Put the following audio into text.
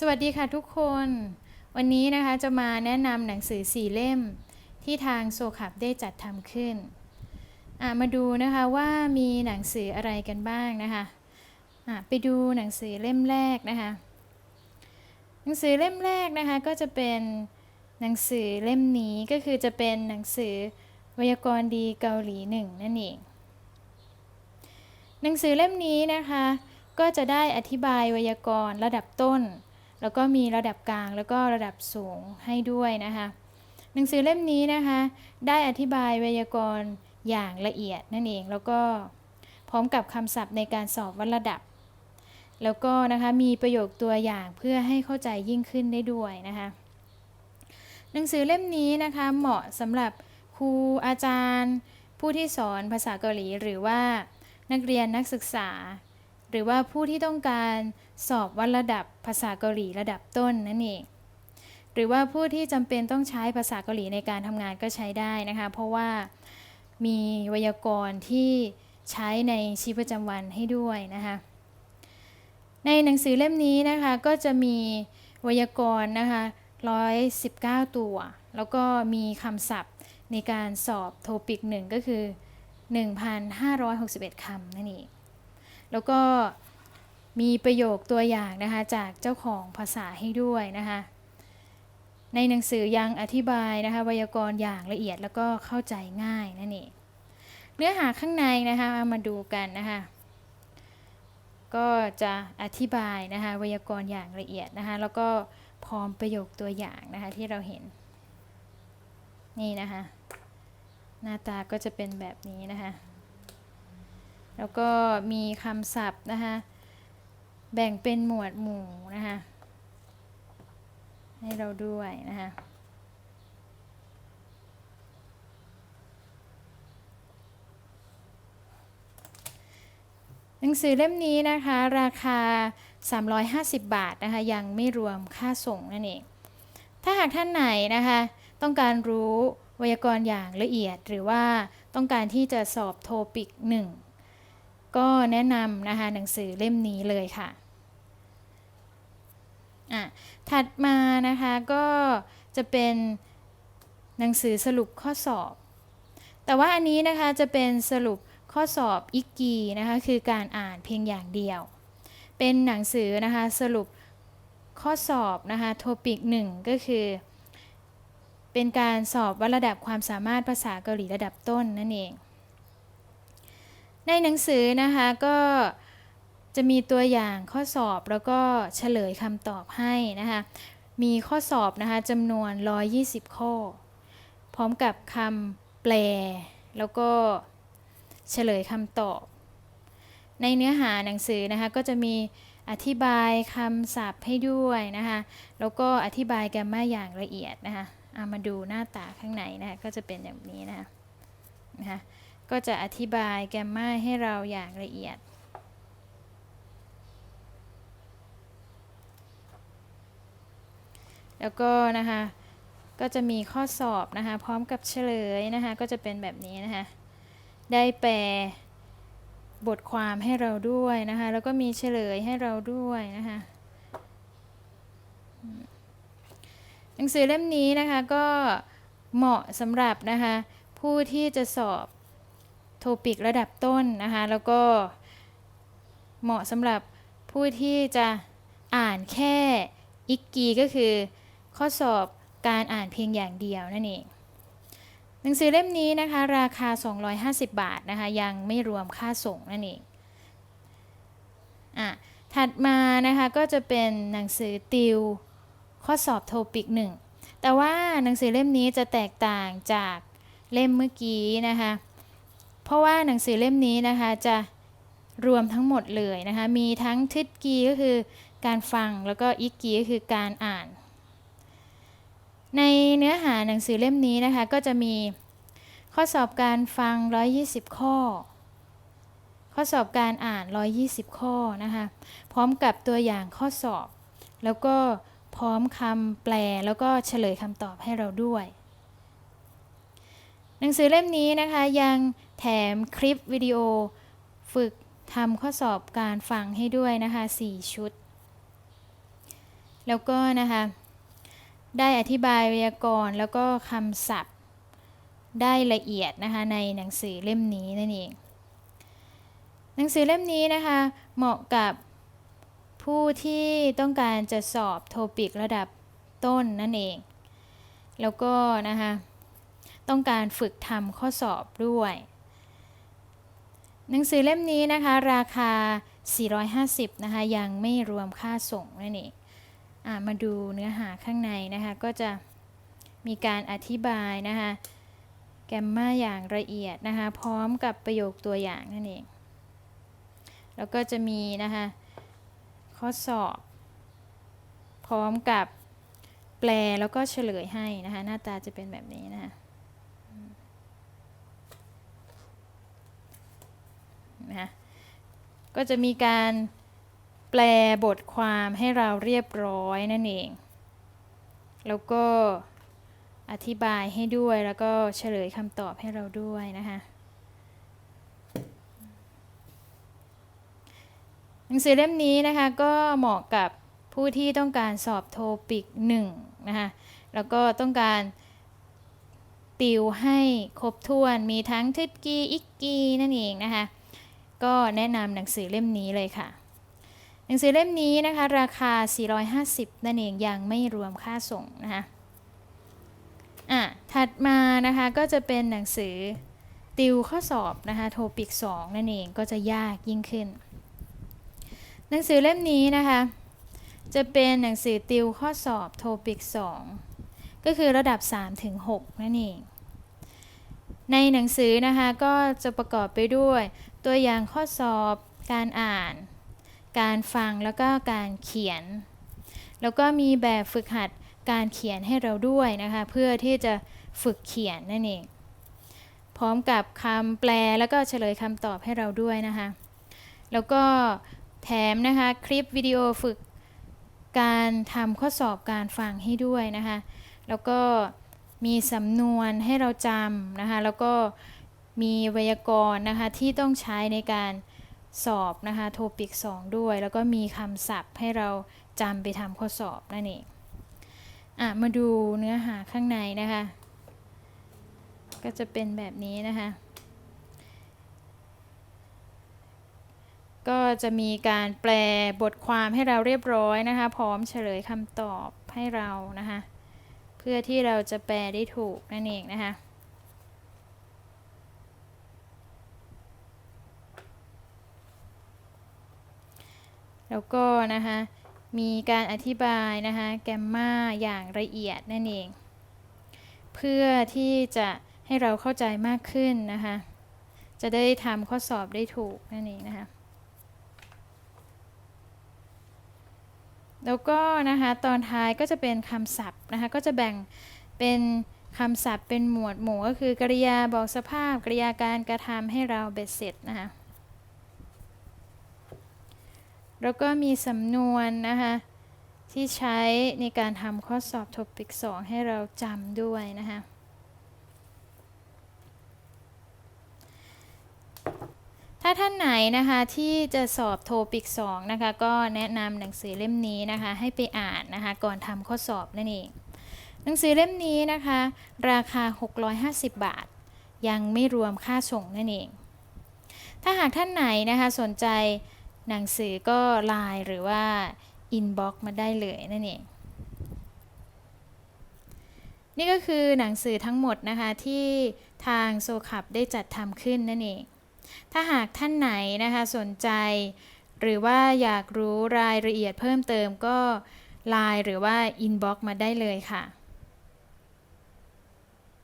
สวัสดีค่ะทุกคน วันนี้นะคะจะมาแนะนำหนังสือสี่เล่ม ที่ทางโซคับได้จัดทำขึ้น มาดูนะคะว่ามีหนังสืออะไรกันบ้างนะคะะไปดูหนังสือเล่มแรกนะคะ หนังสือเล่มแรกนะคะก็จะเป็นหนังสือเล่มนี้ก็คือจะเป็นหนังสือไวยากรณ์ดีเกาหลีหนึ่งนั่นเอง หนังสือเล่มนี้นะคะ ก็จะได้อธิบายไวยากรณ์ระดับต้น แล้วก็มีระดับกลางแล้วก็ระดับสูงให้ด้วยนะคะ หนังสือเล่มนี้นะคะ ได้อธิบายไวยากรณ์อย่างละเอียดนั่นเองแล้วก็พร้อมกับคำศัพท์ในการสอบวัดระดับ แล้วก็นะคะมีประโยคตัวอย่างเพื่อให้เข้าใจยิ่งขึ้นได้ด้วยนะคะ หนังสือเล่มนี้นะคะเหมาะสำหรับครูอาจารย์ ผู้ที่สอนภาษาเกาหลีหรือว่านักเรียนนักศึกษา หรือว่าผู้ที่ต้องการสอบวัดระดับภาษาเกาหลีระดับต้นนั่นเอง หรือว่าผู้ที่จำเป็นต้องใช้ภาษาเกาหลีในการทำงานก็ใช้ได้นะคะ เพราะว่ามีไวยากรณ์ที่ใช้ในชีวิตประจำวันให้ด้วยนะคะในหนังสือเล่มนี้นะคะก็จะมีไวยากรณ์นะคะ119 ตัว แล้วก็มีคำศัพท์ในการสอบโทปิกหนึ่งก็คือ 1,561คำนั่นเอง แล้วก็มีประโยคตัวอย่างนะคะจากเจ้าของภาษาให้ด้วยนะคะในหนังสือยังอธิบายนะคะไวยากรณ์อย่างละเอียดแล้วก็เข้าใจง่ายนั่นเองเนื้อหาข้างในนะคะมาดูกันนะคะก็จะอธิบายนะคะไวยากรณ์อย่างละเอียดนะคะแล้วก็พร้อมประโยคตัวอย่างนะคะที่เราเห็น นี่นะคะหน้าตาก็จะเป็นแบบนี้นะคะ แล้วก็มีคำศัพท์นะคะแบ่งเป็นหมวดหมู่นะคะให้เราด้วยนะคะหนังสือเล่มนี้นะคะ ราคา 350 บาทนะคะ ยังไม่รวมค่าส่งนั่นเอง ถ้าหากท่านไหนนะคะ ต้องการรู้ไวยากรณ์อย่างละเอียด หรือว่าต้องการที่จะสอบโทปิก 1 ก็แนะนำนะคะหนังสือเล่มนี้เลยค่ะอะถัดมานะคะก็จะเป็นหนังสือสรุปข้อสอบ แต่ว่าอันนี้นะคะจะเป็นสรุปข้อสอบอิกกีนะคะคือการอ่านเพียงอย่างเดียว เป็นหนังสือนะคะสรุปข้อสอบนะคะโทปิก1ก็คือ เป็นการสอบวัดระดับความสามารถภาษาเกาหลีระดับต้นนั่นเอง ในหนังสือนะคะก็จะมีตัวอย่างข้อสอบแล้วก็เฉลยคำตอบให้นะคะมีข้อสอบนะคะจำนวน 120 ข้อ พร้อมกับคำแปล แล้วก็เฉลยคำตอบ ในเนื้อหาหนังสือนะคะก็จะมีอธิบายคำศัพท์ให้ด้วยนะคะแล้วก็อธิบายแกรมมาอย่างละเอียดนะคะเอามาดูหน้าตาข้างในนะคะก็จะเป็นแบบนี้นะคะนะคะ ก็จะอธิบายแกรมมาให้เราอย่างละเอียด แล้วก็นะคะ ก็จะมีข้อสอบนะคะ พร้อมกับเฉลยนะคะ ก็จะเป็นแบบนี้นะคะ ได้แปลบทความให้เราด้วยนะคะ แล้วก็มีเฉลยให้เราด้วยนะคะหนังสือเล่มนี้นะคะก็เหมาะสำหรับนะคะผู้ที่จะสอบ โทปิกระดับต้นนะคะ แล้วก็เหมาะสำหรับผู้ที่จะอ่านแค่อิกกีก็คือ ข้อสอบการอ่านเพียงอย่างเดียวนั่นเองหนังสือเล่มนี้นะคะ ราคา 250 บาทนะคะ ยังไม่รวมค่าส่งนั่นเองอะถัดมานะคะก็จะเป็นหนังสือติวข้อสอบโทปิกหนึ่งแต่ว่าหนังสือเล่มนี้จะแตกต่างจากเล่มเมื่อกี้นะคะ เพราะว่าหนังสือเล่มนี้นะคะจะรวมทั้งหมดเลยนะคะ มีทั้งทึดกีก็คือการฟังแล้วก็อิกกีก็คือการอ่าน ในเนื้อหาหนังสือเล่มนี้นะคะ ก็จะมีข้อสอบการฟัง 120 ข้อ ข้อสอบการอ่าน 120 ข้อนะคะ พร้อมกับตัวอย่างข้อสอบ แล้วก็พร้อมคำแปลแล้วก็เฉลยคำตอบให้เราด้วย นังสือเล่มนี้นะคะยังแถมคลิปวิดีโอฝึกทำข้อสอบการฟังให้ด้วยนะคะ 4 ชุด แล้วก็นะคะ ได้อธิบายไวยากรณ์แล้วก็คำศัพท์ ได้ละเอียดนะคะในหนังสือเล่มนี้นั่นเอง หนังสือเล่มนี้นะคะ เหมาะกับผู้ที่ต้องการจะสอบโทปิกระดับต้นนั่นเอง แล้วก็นะคะ ต้องการฝึกทำข้อสอบด้วย หนังสือเล่มนี้นะคะ ราคา 450 นะคะ ยังไม่รวมค่าส่งนั่นเองมาดูเนื้อหาข้างในนะคะ ก็จะมีการอธิบายนะคะ แกมมาอย่างละเอียดนะคะ พร้อมกับประโยคตัวอย่างนั่นเอง แล้วก็จะมีนะคะ ข้อสอบ พร้อมกับแปลแล้วก็เฉลยให้นะคะ หน้าตาจะเป็นแบบนี้นะคะ นะก็จะมีการแปลบทความให้เราเรียบร้อยนั่นเอง แล้วก็อธิบายให้ด้วยแล้วก็เฉลยคำตอบให้เราด้วยนะคะหนังสือเล่มนี้นะคะก็เหมาะกับผู้ที่ต้องการสอบโทปิก1นะคะแล้วก็ต้องการติวให้ครบถ้วนมีทั้งทึดกีอิกกีนั่นเองนะคะ ก็แนะนำหนังสือเล่มนี้เลยค่ะ หนังสือเล่มนี้นะคะ ราคา 450 นั่นเองยังไม่รวมค่าส่งนะคะอะถัดมานะคะก็จะเป็นหนังสือติวข้อสอบนะคะโทปิก 2 นั่นเองก็จะยากยิ่งขึ้น หนังสือเล่มนี้นะคะ จะเป็นหนังสือติวข้อสอบโทปิก 2 ก็คือระดับ 3-6 นั่นเอง ในหนังสือนะคะก็จะประกอบไปด้วย ตัวอย่างข้อสอบ การอ่าน การฟังแล้วก็การเขียน แล้วก็มีแบบฝึกหัดการเขียนให้เราด้วยนะคะ เพื่อที่จะฝึกเขียนนั่นเอง พร้อมกับคำแปลแล้วก็เฉลยคำตอบให้เราด้วยนะคะ แล้วก็แถมนะคะคลิปวิดีโอฝึกการทำข้อสอบการฟังให้ด้วยนะคะ แล้วก็ มีสำนวนให้เราจำนะคะ แล้วก็มีไวยากรณ์นะคะที่ต้องใช้ในการสอบนะคะโทปิก 2 ด้วย แล้วก็มีคำศัพท์ให้เราจำไปทำข้อสอบนั่นเองอะมาดูเนื้อหาข้างในนะคะ ก็จะเป็นแบบนี้นะคะ ก็จะมีการแปลบทความให้เราเรียบร้อยนะคะ พร้อมเฉลยคำตอบให้เรานะคะ พื่อที่เราจะแปลได้ถูกนั่นเองนะคะ แล้วก็นะคะมีการอธิบายนะคะแกมมาอย่างละเอียดนั่นเอง เพื่อที่จะให้เราเข้าใจมากขึ้นนะคะ จะได้ทำข้อสอบได้ถูกนั่นเองนะคะ แล้วก็นะคะตอนท้ายก็จะเป็นคำศัพท์นะคะก็จะแบ่งเป็นคำศัพท์เป็นหมวดหมู่ก็คือกริยาบอกสภาพกริยาการกระทำให้เราเบ็ดเสร็จนะคะแล้วก็มีสำนวนนะคะที่ใช้ในการทำข้อสอบทบปิก2ให้เราจำด้วยนะคะถ้า ท่านไหนนะคะที่จะสอบโทปิก2นะคะก็แนะนำหนังสือเล่มนี้นะคะให้ไปอ่านนะคะก่อนทำข้อสอบนั่นเอง หนังสือเล่มนี้นะคะ ราคา 650 บาท ยังไม่รวมค่าส่งนั่นเอง ถ้าหากท่านไหนนะคะสนใจหนังสือก็ไลน์หรือว่าอินบ็อกมาได้เลยนั่นเอง นี่ก็คือหนังสือทั้งหมดนะคะที่ทางโซคับได้จัดทำขึ้นนั่นเอง ถ้าหากท่านไหนนะคะสนใจ หรือว่าอยากรู้รายละเอียดเพิ่มเติมก็ไลน์หรือว่าอินบ็อกมาได้เลยค่ะ